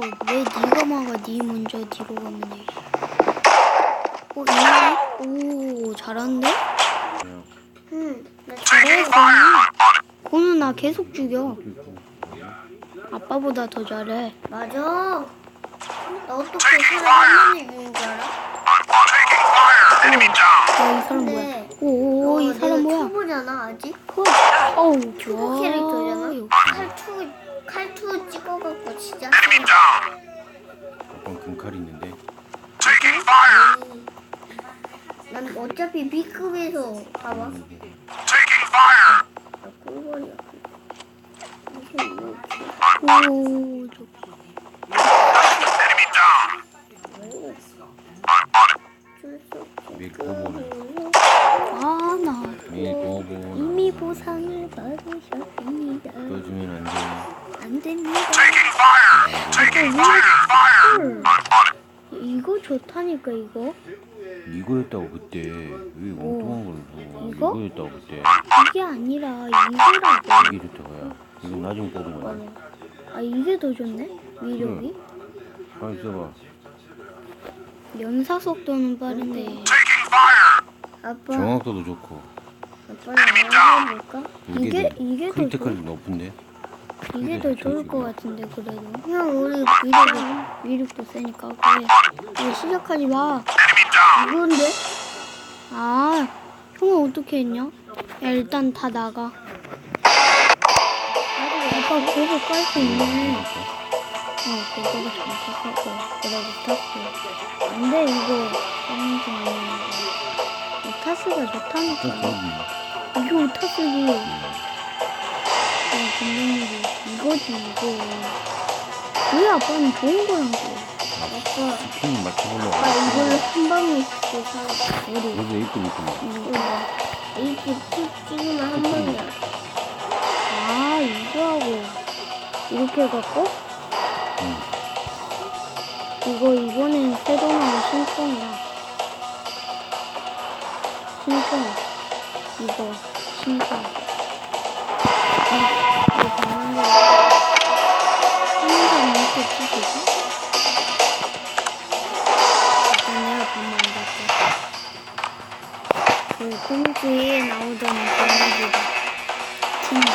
왜 네가 막아? 네 먼저 뒤로 가면 돼. 어, 이거 오 잘하는데? 그냥 응. 나 잘해. 고는. 고는 나 계속 죽여. 아빠보다 더 잘해. 맞아. 나 어떻게 사람 한 명이 이기는 줄 알아? 야, 이 사람 뭐야? 근데 오, 이 어, 사람 뭐야? 초보잖아 아직. 헐. 어우, 초보 좋아. 캐릭터잖아. 칼투 칼투 찍어갖고 진짜. 세. 아빠 금칼이 있는데 아니, 난 어차피 B급에서 봐봐. 나 꿀벌이야. 이게 뭐지? 오, 없지. 밀고보는 아, 나 밀고보는 이미 보상을 받으셨습니다. 떠주면 안돼 안 됩니다. 아, 헐. 이거 좋다니까 이거. 이거였다고 그때 왜 엉뚱한 걸 뭐, 이거? 이거였다고 그때 이게 아니라 이거라고. 이게 좋다고야 이거 나중에 뽑은 거야 아 이게 더 좋네. 위력이. 빨리 써봐 연사 속도는 빠른데. 아빠, 정확도도 좋고 아빠는 한번 해볼까? 이게 이게 더 좋. 크리티컬 높은데 이게 더 좋을 것 같은데 그래도. 형 우리 위력이 위력도 세니까 그래. 이거 시작하지 마. 이건데? 아 형은 어떻게 했냐? 야 일단 다 나가. 아빠 그거 깔수 있네. 어, 그거가 정착하고, 그래, 루타스. 안 돼, 이거. 하는 중 아니야. 루 타스가 좀 좋다니까. 거기 이게 루타스지. 어, 감독님이 이거지, 이거. 왜 아빠는 좋은 또. 아빠, 핀 맞춰보려고 아빠 이걸로 한 방에 있을 사 우리, 여기 입고 있고 이거. 이렇게 툭 찍으면 한 방이야. 아, 이거 하고. 이렇게 해갖고? 응. 이거 이번엔 새로 나온 신청이야. 신청. 이거 신청. 이거 강한 거. 항상 이렇게 치시지? 일단 내가 밥 만들게. 그 공주에 나오던 공주들. 친구.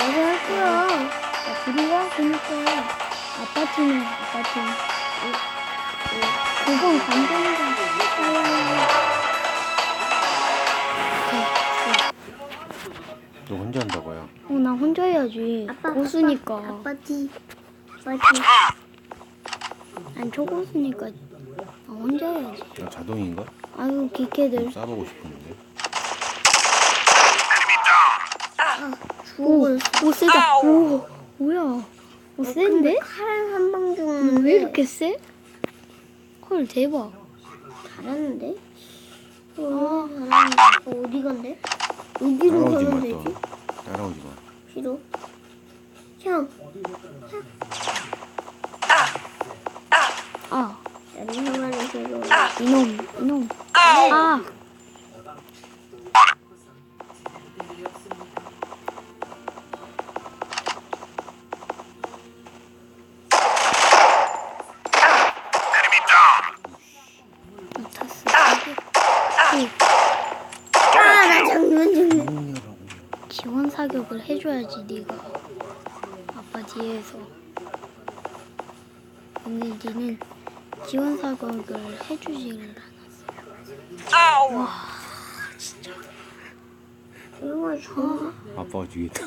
이거 할 거야. 야, 둘이 와, 그니까. 아파트는 아파트. 그건 감정이잖아. 너 혼자 한다고요 어, 나 혼자 해야지. 고수니까. 아빠 티. 아빠 티. 난 초고수니까. 나 혼자 해야지. 나 자동인가? 아유, 기캐들. 싸보고 싶었는데 오, 오, 세다. 오, 뭐야. 오, 센데? 칼한 방 음, 주는데 왜 이렇게 세? 헐, 대박. 잘하는데? 어, 잘하는데. 어, 어디 간대? 여기로 따라오지 가면 마 되지? 또 따라오지 마 싫어. 형, 아, 나도 형아를 싫어. 이놈, 이놈. 아, 사격을 해줘야지 네가 아빠 뒤에서. 근데 니는 지원 사격을 해주지를 않았어 와 진짜. 형아 좋아. 아빠가 뒤에다.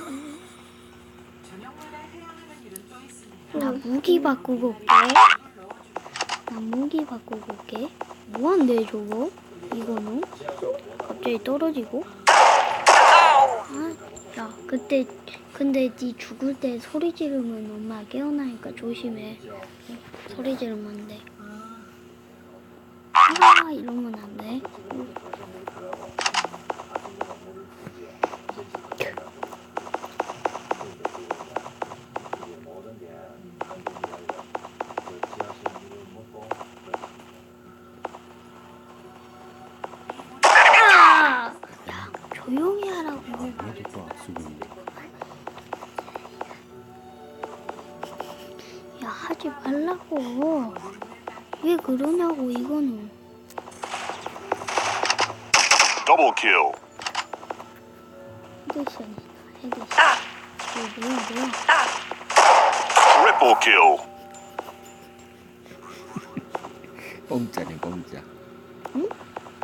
나 무기 바꾸고 올게. 나 무기 바꾸고 올게. 뭐한데 저거? 이거는? 갑자기 떨어지고 그때 근데 니 죽을 때 소리 지르면 엄마 깨어나니까 조심해. 소리 지르면 안 돼. 아 이러면 안 돼 그러냐고 이거는. Double kill. 헤드샷이다. 헤드샷. 이거 뭐야 뭐야. Triple kill. 공짜네 공짜. 응?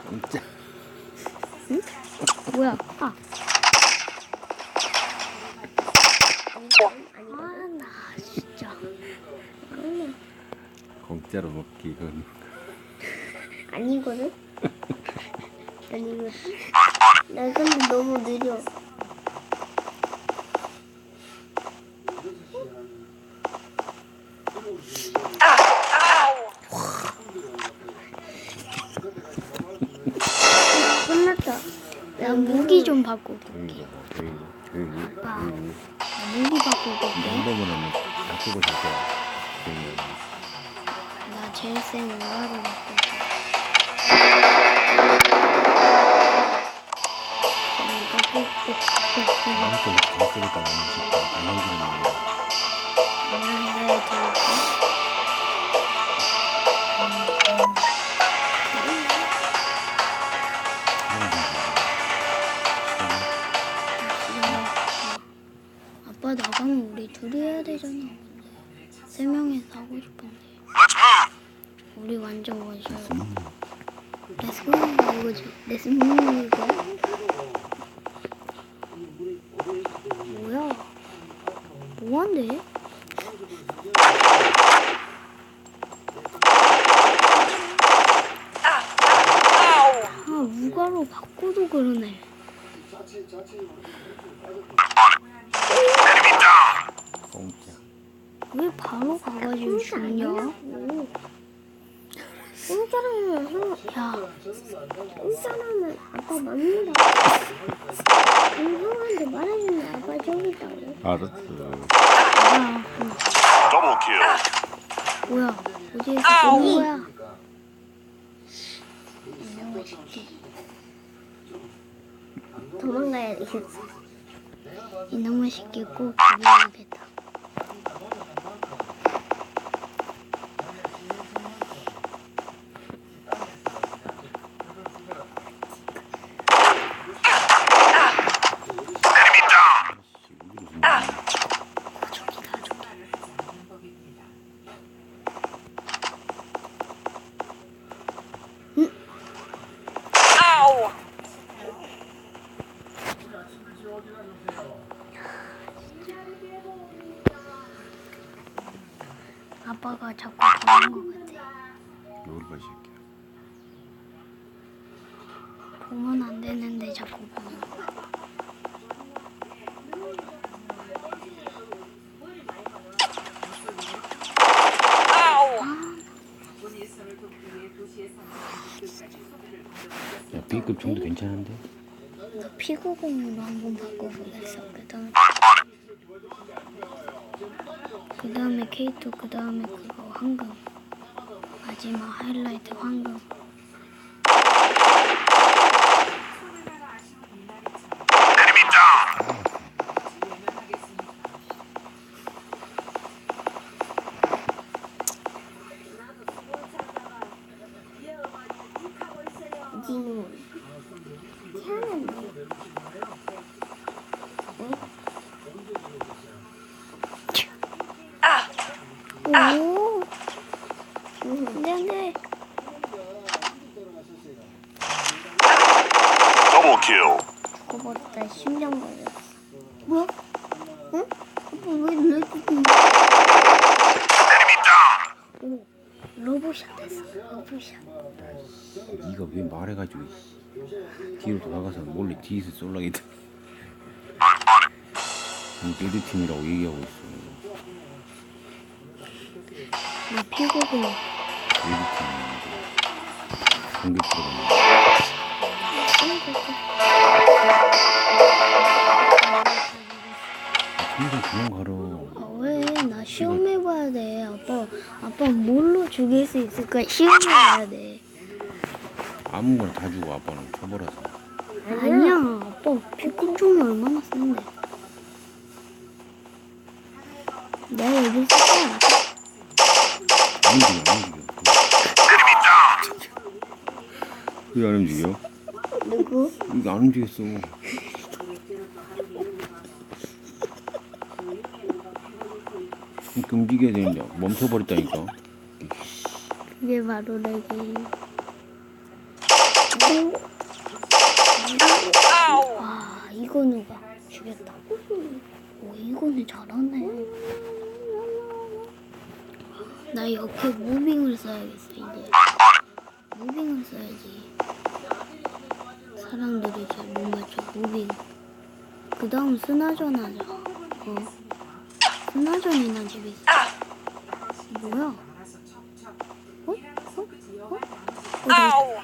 공짜. 뭐야? 아. 아, 나 진짜. 공짜로 먹기 이건. 아니거든? 아니거든? 나 근데 너무 느려. 끝났다. 나 무기 좀 바꾸고. 아. 여기. 나 무기 바꾸고 올게. 한번은 바꾸고 제 일센 우라로 바꿀게. 이거 꼭꼭꼭 나한테 더 쓰겠다 나는 진짜 장난기는 거. 이거 내 들을게. 아 공짜. 왜 바로 가가지고 죽냐? 공짜라면 야, 공짜라면 아빠 맞는다. 형한테 말해주면 아빠 저기 있다고. 알았어. 야, Double kill. 뭐야? 어디에서 보는 거야? 새끼. 도망가야 되겠어. 이놈의 새끼 꼭 죽여야겠다. 보면 안 되는데 자꾸 보는 거. 야 B급 정도 괜찮은데? 나 피구공으로 한번 바꿔보겠어. 그다음 그 다음에 K2 그 다음에 그거 황금 마지막 하이라이트 황금. 로보샷 됐어. 로보샷. 네가 왜 말해가지고 씨. 뒤로 돌아가서 몰래 뒤에서 쏠라겠다. 레드 팀이라고 얘기하고 있어. 나 피구공. 레드 팀인데 공격 들어가. 평생 그냥 가러. 아, 왜? 나 시험 해봐야 돼. 아빠, 아빠 뭘로 죽일 수 있을까? 시험 해봐야 돼. 아무거나 다 주고 아빠는 쳐버려서. 아니야, 아빠 피구총이 얼마나 센데. 내가 여기 있을 거야. 움직여 안 움직여 Enemy down. 왜안 움직여? 누구? 이거 안 움직였어 이렇게 움직여야 되는데 멈춰버렸다니까 그게 바로 내게. 아, 이거 누가 죽였다. 오, 이거는 잘하네. 나 옆에 무빙을 써야겠어, 이제. 무빙을 써야지. 사람들이 잘 못 맞춰, 무빙. 그 다음 스나전 하자. 어. 스나전이나 재밌어. 뭐야? 어? 어? 어? 어?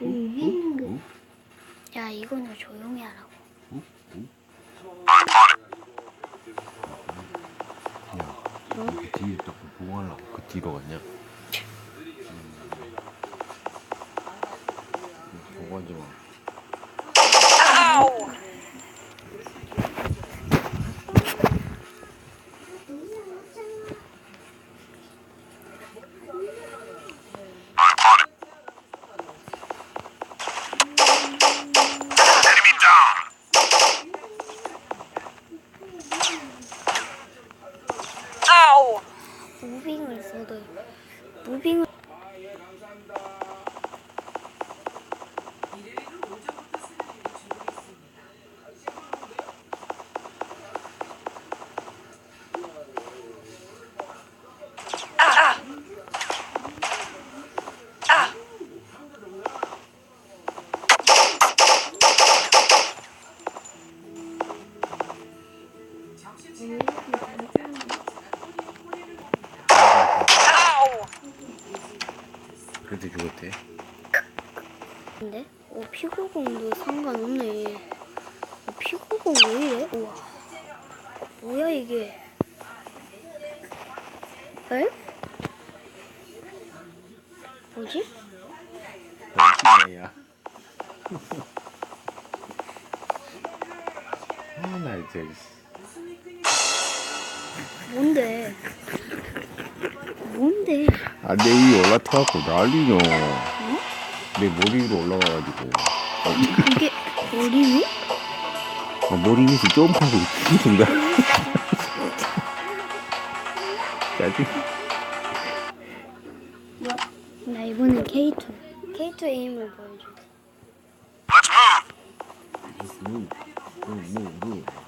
무빙. 어? 야, 이거는 조용히 하라고. 그 뒤에 또 보고 하려고 그 뒤로 갔냐? 음. 보고 하지 마 Enemy down. 무빙을 써도 무빙을 그래도 피구공 왜 이래? 우와. 뭐야 이게? 에? 뭐지? 아나 진짜 뭔데? 뭔데? 아 내 위에 올라타갖고 난리죠 내 머리 위로 올라가가지고 이게 머리 위? 어, 머리 위에서 점프하고 거야 짜증 나 이번엔 K2. K2의 힘을 보여줘. Let's move.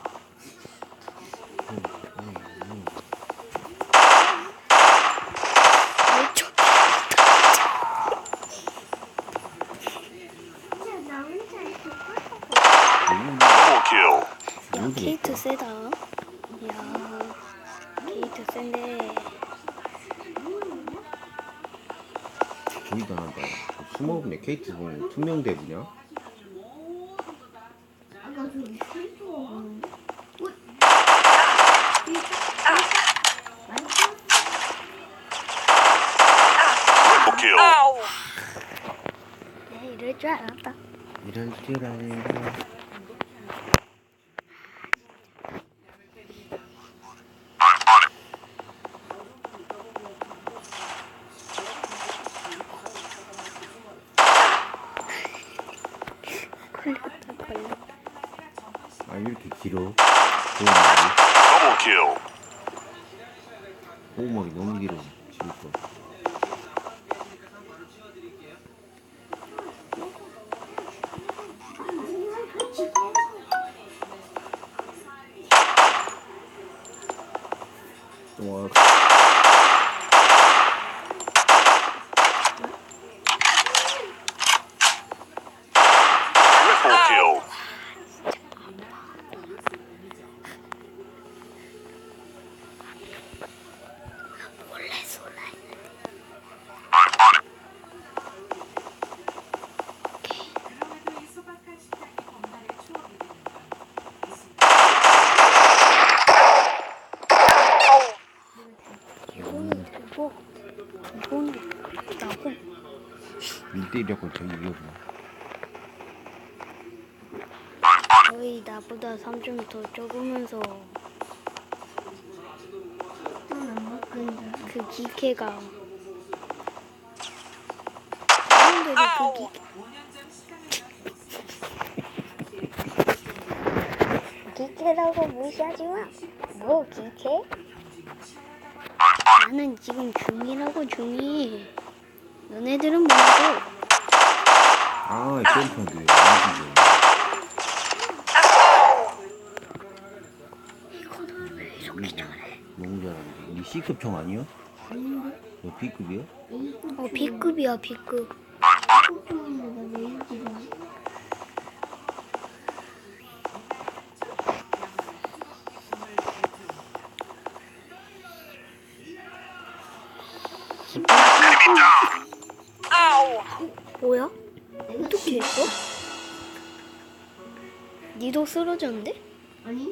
K2네 K2는 투명 대구냐? 아까 이럴 줄 알았다. 이럴 줄 알고. 길어 Double kill. 호흡이 너무 길어 지금 와 1이었고 저기 이거구나 거의 나보다 3점 더 적으면서 그, 기계가 근데 그 기계 기계라고 무시하지 마. 뭐 기계? 나는 지금 중이라고 중이. 너네들은 뭐고? 아 이렇게 잘해 너무 잘하는데 니 C급 총 아니야? 너 B급이야? 어 B급이야 B급. 소품인데 왜 이렇게 좋아? 뭐야? 어떻게 했어? 니도 쓰러졌는데? 아니?